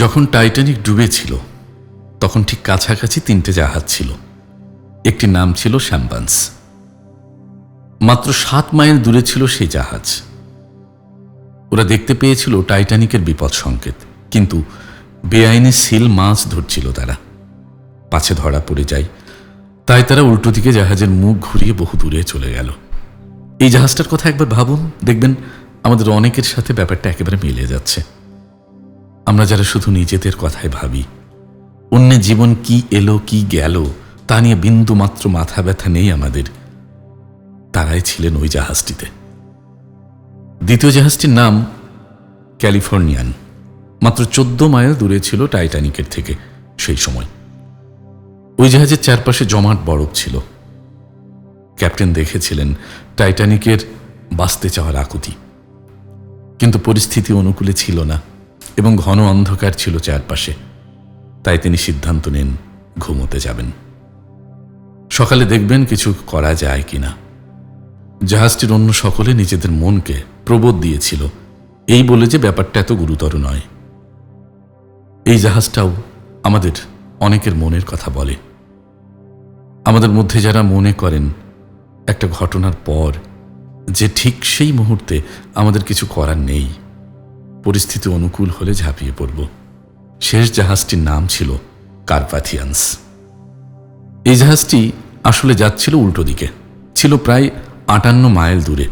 যখন টাইটানিক ডুবেছিল তখন ঠিক কাছাকাছি তিনটে জাহাজ ছিল। একটি নাম ছিল শ্যাম্পান্স মাত্র সাত মাইল দূরে ছিল সেই জাহাজ। ওরা দেখতে পেয়েছিল টাইটানিকের বিপদ সংকেত, কিন্তু বেআইনি সিল মাছ ধরছিল তারা। পাছে ধরা পড়ে যায়, তাই তারা উল্টো দিকে জাহাজের মুখ ঘুরিয়ে বহু দূরে চলে গেল। এই জাহাজটার কথা একবার ভাবুন, দেখবেন আমাদের অনেকের সাথে ব্যাপারটা একেবারে মিলে যাচ্ছে। আমরা যারা শুধু নিজেদের কথায় ভাবি অন্য জীবন কি এলো, কি গেল, তা নিয়ে বিন্দু মাত্র মাথা ব্যথা নেই আমাদের। তারাই ছিলেন ওই জাহাজটিতে। দ্বিতীয় জাহাজটির নাম ক্যালিফোর্নিয়ান। মাত্র চোদ্দ মাইল দূরে ছিল টাইটানিকের থেকে সেই সময়। ওই জাহাজের চারপাশে জমাট বরফ ছিল। ক্যাপ্টেন দেখেছিলেন টাইটানিকের বাঁচতে চাওয়ার আকুতি। কিন্তু পরিস্থিতি অনুকূলে ছিল না। এবং ঘন অন্ধকার ছিল চারপাশে। তাই তিনি সিদ্ধান্ত নেন ঘুমোতে যাবেন। সকালে দেখবেন কিছু করা যায় কিনা। জাহাজটির অন্য সকলে নিজেদের মনকে প্রবোধ দিয়েছিল। এই বলে যে ব্যাপারটা এত গুরুতর নয়। এই জাহাজটাও আমাদের অনেকের মনের কথা বলে। আমাদের মধ্যে যারা মনে করেন, একটা ঘটনার পর যে ঠিক সেই মুহূর্তে আমাদের কিছু করার নেই। পরিস্থিতি অনুকূল হলে ঝাঁপিয়ে পড়ব। শেষ জাহাজটির নাম ছিল কার্পাথিয়ান্স। এই জাহাজটি আসলে যাচ্ছিল উল্টো দিকে, ছিল প্রায় আটান্ন মাইল দূরে।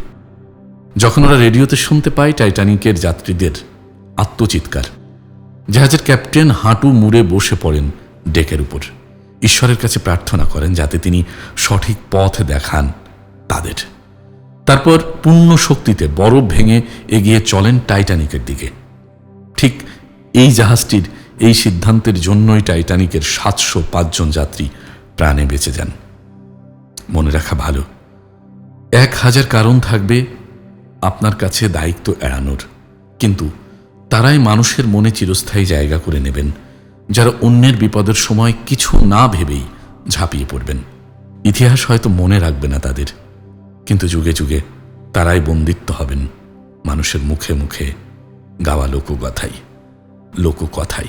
যখন ওরা রেডিওতে শুনতে পায় টাইটানিকের যাত্রীদের আত্মচিৎকার, জাহাজের ক্যাপ্টেন হাঁটু মুড়ে বসে পড়েন ডেকের উপর। ঈশ্বরের কাছে প্রার্থনা করেন যাতে তিনি সঠিক পথ দেখান তাদের। তারপর পূর্ণ শক্তিতে বরফ ভেঙে এগিয়ে চলেন টাইটানিকের দিকে। ঠিক এই জাহাজটির, এই সিদ্ধান্তের জন্যই টাইটানিকের সাতশো পাঁচজন যাত্রী প্রাণে বেঁচে যান। মনে রাখা ভালো। এক হাজার কারণ থাকবে আপনার কাছে দায়িত্ব এড়ানোর, কিন্তু তারাই মানুষের মনে চিরস্থায়ী জায়গা করে নেবেন, যারা অন্যের বিপদের সময় কিছু না ভেবেই ঝাঁপিয়ে পড়বেন। ইতিহাস হয়তো মনে রাখবে না তাদের। কিন্তু যুগে যুগে তারাই বন্দিত্ব হবেন। মানুষের মুখে মুখে গাওয়া লোকগাথাই লোককথাই।